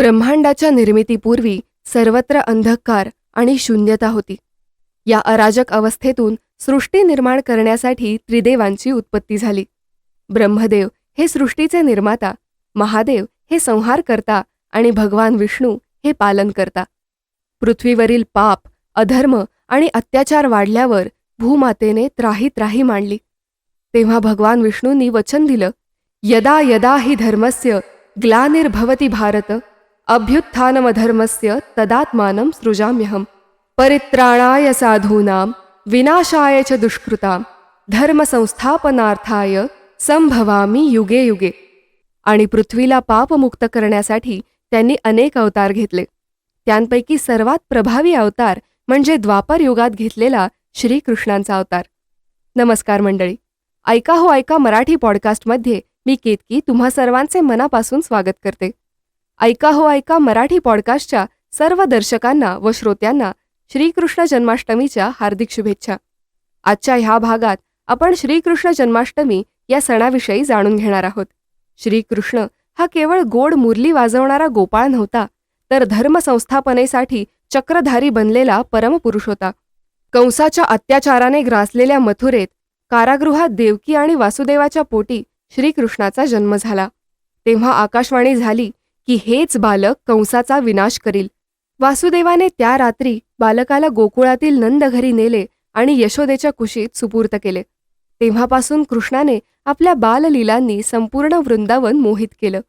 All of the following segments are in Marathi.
ब्रह्मांडाच्या निर्मितीपूर्वी सर्वत्र अंधकार आणि शून्यता होती. या अराजक अवस्थेतून सृष्टी निर्माण करण्यासाठी त्रिदेवांची उत्पत्ती झाली. ब्रह्मदेव हे सृष्टीचे निर्माता महादेव हे संहार करता आणि भगवान विष्णू हे पालन करता पृथ्वीवरील पाप अधर्म आणि अत्याचार वाढल्यावर भूमातेने त्राही त्राही मांडली. तेव्हा भगवान विष्णूंनी वचन दिलं यदा यदा हि धर्मस्य ग्लानिर्भवती भारत अभ्युत्थानमधर्मस्य तदात्मानं सृजाम्यहं परित्राणाय साधूनां विनाशाय च दुष्कृतां धर्मसंस्थापनार्थाय संभवामी युगे युगे। आणि पृथ्वीला पापमुक्त करण्यासाठी त्यांनी अनेक अवतार घेतले। त्यांपैकी सर्वात प्रभावी अवतार म्हणजे द्वापर युगात घेतलेला श्रीकृष्णांचा अवतार। नमस्कार मंडळी ऐका हो ऐका मराठी पॉडकास्टमध्ये मी केतकी तुम्हा सर्वांचे मनापासून स्वागत करते। ऐका हो ऐका मराठी पॉडकास्टच्या सर्व दर्शकांना व श्रोत्यांना श्रीकृष्ण जन्माष्टमीच्या हार्दिक शुभेच्छा. आजच्या ह्या भागात आपण श्रीकृष्ण जन्माष्टमी या सणाविषयी जाणून घेणार आहोत. श्रीकृष्ण हा केवळ गोड मुरली वाजवणारा गोपाळ नव्हता तर धर्मसंस्थापनेसाठी चक्रधारी बनलेला परमपुरुष होता. कंसाच्या अत्याचाराने ग्रासलेल्या मथुरेत कारागृहात देवकी आणि वासुदेवाच्या पोटी श्रीकृष्णाचा जन्म झाला. तेव्हा आकाशवाणी झाली की हेच बालक कंसाचा विनाश करील. वासुदेवाने त्या रात्री बालकाला गोकुळातील नंद घरी नेले आणि यशोदेच्या कुशीत सुपूर्त केले. तेव्हापासून कृष्णाने आपल्या बाललीलांनी संपूर्ण वृंदावन मोहित केलं.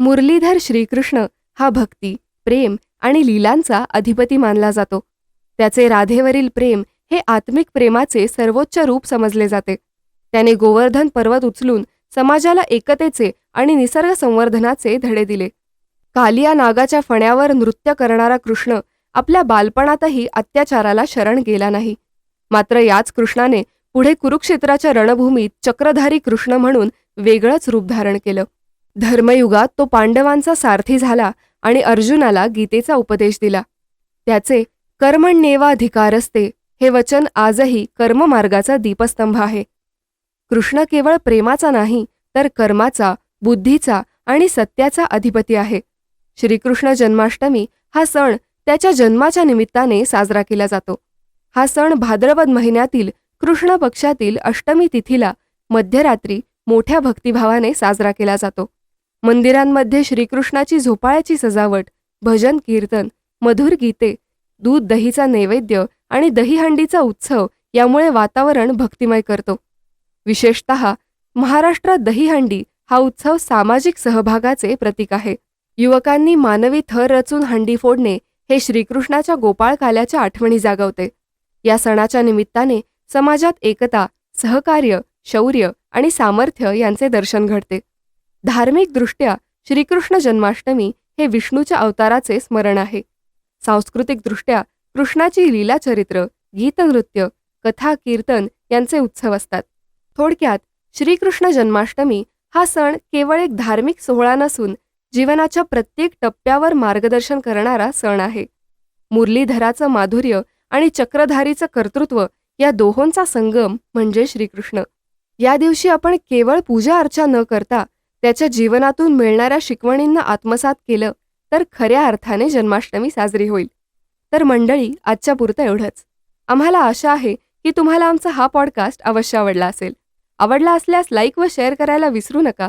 मुरलीधर श्रीकृष्ण हा भक्ती प्रेम आणि लीलांचा अधिपती मानला जातो. त्याचे राधेवरील प्रेम हे आत्मिक प्रेमाचे सर्वोच्च रूप समजले जाते. त्याने गोवर्धन पर्वत उचलून समाजाला एकतेचे आणि निसर्ग संवर्धनाचे धडे दिले. कालिया नागाच्या फण्यावर नृत्य करणारा कृष्ण आपल्या बालपणातही अत्याचाराला शरण गेला नाही. मात्र याच कृष्णाने पुढे कुरुक्षेत्राच्या रणभूमीत चक्रधारी कृष्ण म्हणून वेगळंच रूप धारण केलं. धर्मयुगात तो पांडवांचा सारथी झाला आणि अर्जुनाला गीतेचा उपदेश दिला. त्याचे कर्मण्येवाधिकारस्ते हे वचन आजही कर्ममार्गाचा दीपस्तंभ आहे. कृष्ण केवळ प्रेमाचा नाही तर कर्माचा बुद्धीचा आणि सत्याचा अधिपती आहे. श्रीकृष्ण जन्माष्टमी हा सण त्याच्या जन्माच्या निमित्ताने साजरा केला जातो. हा सण भाद्रपद महिन्यातील कृष्ण पक्षातील अष्टमी तिथीला मध्यरात्री मोठ्या भक्तिभावाने साजरा केला जातो. मंदिरांमध्ये श्रीकृष्णाची झोपाळ्याची सजावट भजन कीर्तन मधुर गीते दूध दहीचा नैवेद्य आणि दहीहंडीचा उत्सव यामुळे वातावरण भक्तिमय करतो. विशेषत महाराष्ट्रात दहीहंडी हा उत्सव सामाजिक सहभागाचे प्रतीक आहे. युवकांनी मानवी थर रचून हंडी फोडणे हे श्रीकृष्णाच्या गोपाळकाल्याच्या आठवणी जागवते. या सणाच्या निमित्ताने समाजात एकता सहकार्य शौर्य आणि सामर्थ्य यांचे दर्शन घडते. धार्मिकदृष्ट्या श्रीकृष्ण जन्माष्टमी हे विष्णूच्या अवताराचे स्मरण आहे. सांस्कृतिकदृष्ट्या कृष्णाची लीलाचरित्र गीतनृत्य कथा कीर्तन यांचे उत्सव असतात. थोडक्यात श्रीकृष्ण जन्माष्टमी हा सण केवळ एक धार्मिक सोहळा नसून जीवनाच्या प्रत्येक टप्प्यावर मार्गदर्शन करणारा सण आहे. मुरलीधराचं माधुर्य आणि चक्रधारीचं कर्तृत्व या दोहोंचा संगम म्हणजे श्रीकृष्ण. या दिवशी आपण केवळ पूजा अर्चा न करता त्याच्या जीवनातून मिळणाऱ्या शिकवणींना आत्मसात केलं तर खऱ्या अर्थाने जन्माष्टमी साजरी होईल. तर मंडळी आजच्या पुरतं एवढंच. आम्हाला आशा आहे की तुम्हाला आमचा हा पॉडकास्ट अवश्य आवडला असेल. आवडला असल्यास लाईक व शेअर करायला विसरू नका.